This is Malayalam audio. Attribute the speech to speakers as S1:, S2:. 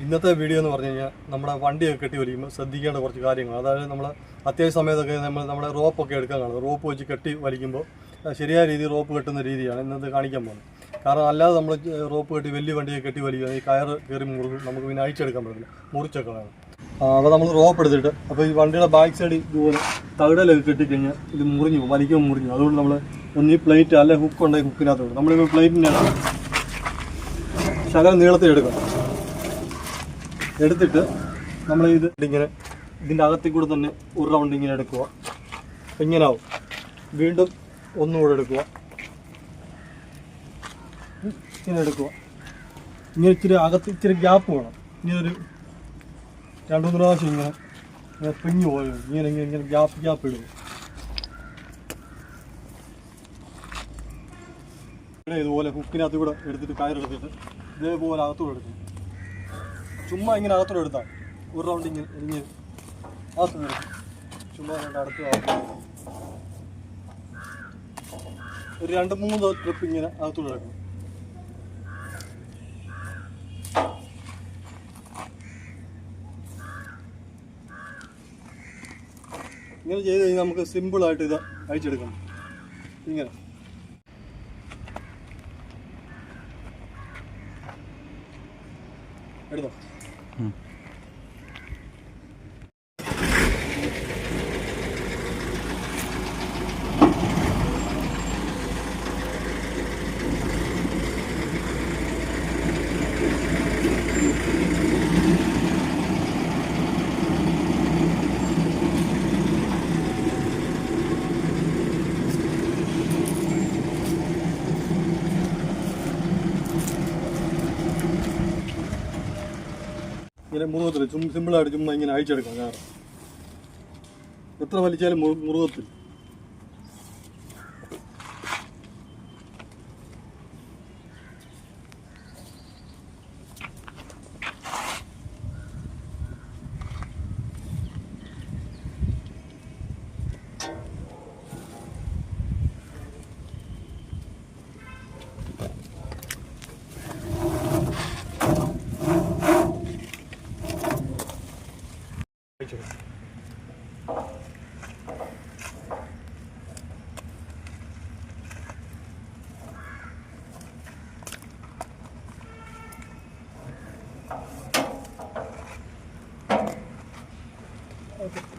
S1: ഇന്നത്തെ വീഡിയോ എന്ന് പറഞ്ഞു കഴിഞ്ഞാൽ നമ്മുടെ വണ്ടിയൊക്കെ കെട്ടി വലിക്കുമ്പോൾ ശ്രദ്ധിക്കേണ്ട കുറച്ച് കാര്യങ്ങൾ അതായത് നമ്മൾ അത്യാവശ്യ സമയത്തൊക്കെ നമ്മൾ നമ്മുടെ റോപ്പൊക്കെ എടുക്കാൻ കാണും. റോപ്പ് വെച്ച് കെട്ടി വലിക്കുമ്പോൾ ശരിയായ രീതിയിൽ റോപ്പ് കെട്ടുന്ന രീതിയാണ് ഇന്നത്തെ കാണിക്കാൻ പോകുന്നത്. കാരണം അല്ലാതെ നമ്മൾ റോപ്പ് കെട്ടി വലിയ വണ്ടിയൊക്കെ കെട്ടി വലിക്കുക ഈ കയർ കയറി മുറുകും നമുക്ക് പിന്നെ അഴിച്ചെടുക്കാൻ പറ്റില്ല മുറിച്ചൊക്കെ വേണം. അപ്പോൾ നമ്മൾ റോപ്പ് എടുത്തിട്ട് അപ്പോൾ ഈ വണ്ടിയുടെ ബാക്ക് സൈഡ് ഇതുപോലെ തകിടലൊക്കെ കെട്ടിക്കഴിഞ്ഞാൽ ഇത് മുറിഞ്ഞു വലിക്കുമ്പോൾ മുറിഞ്ഞു അതുകൊണ്ട് നമ്മൾ ഒന്ന് ഈ പ്ലേറ്റ് അല്ലെങ്കിൽ ഹുക്ക് ഉണ്ടെങ്കിൽ ഹുക്കിനകത്ത് വിടും നമ്മളിപ്പോൾ പ്ലേറ്റിന്റെ ശകലം നീളത്തിൽ എടുക്കണം. എടുത്തിട്ട് നമ്മൾ ഇത് ഇങ്ങനെ ഇതിന്റെ അകത്തിൽ കൂടെ തന്നെ ഒരു റൗണ്ട് ഇങ്ങനെ എടുക്കുക. ഇങ്ങനെ ആവും. വീണ്ടും ഒന്നുകൂടെ എടുക്കുക. ഇങ്ങനെ എടുക്കുക. ഇങ്ങനെ ഇച്ചിരി അകത്ത് ഇച്ചിരി ഗ്യാപ്പ് വേണം. ഇങ്ങനെ ഒരു രണ്ട് മൂന്ന് പ്രാവശ്യം ഇങ്ങനെ ഇങ്ങനെ പിഞ്ഞു പോയത് ഇങ്ങനെ ഇങ്ങനെ ഇങ്ങനെ ഗ്യാപ്പ് ഗ്യാപ്പ് ഇടുക ഇതുപോലെ ഹുക്കിനകത്ത് കൂടെ എടുത്തിട്ട് കയറെടുത്തിട്ട് ഇതേപോലെ അകത്തൂടെ എടുക്കും. ചുമ്മാ ഇങ്ങനെ അകത്തോടെ എടുത്താൽ ഒരു റൗണ്ട് ഇങ്ങനെ എരിഞ്ഞ് അകത്തോടെ എടുക്കും ചുമ്മാ രണ്ട് അടുത്ത് ഒരു രണ്ട് മൂന്ന് ട്രിപ്പ് ഇങ്ങനെ അകത്തോടെ എടുക്കും ഇങ്ങനെ ചെയ്ത് കഴിഞ്ഞാൽ നമുക്ക് സിമ്പിളായിട്ട് ഇത് അഴിച്ചെടുക്കണം. ഇങ്ങനെ. എടുത്തോ ഇങ്ങനെ മുറുകത്തിൽ സിമ്പിളായിട്ട് ചുമ്മാ ഇങ്ങനെ അഴിച്ചെടുക്കാം കാറ് എത്ര വലിച്ചാലും മുറുകത്തിൽ Okay.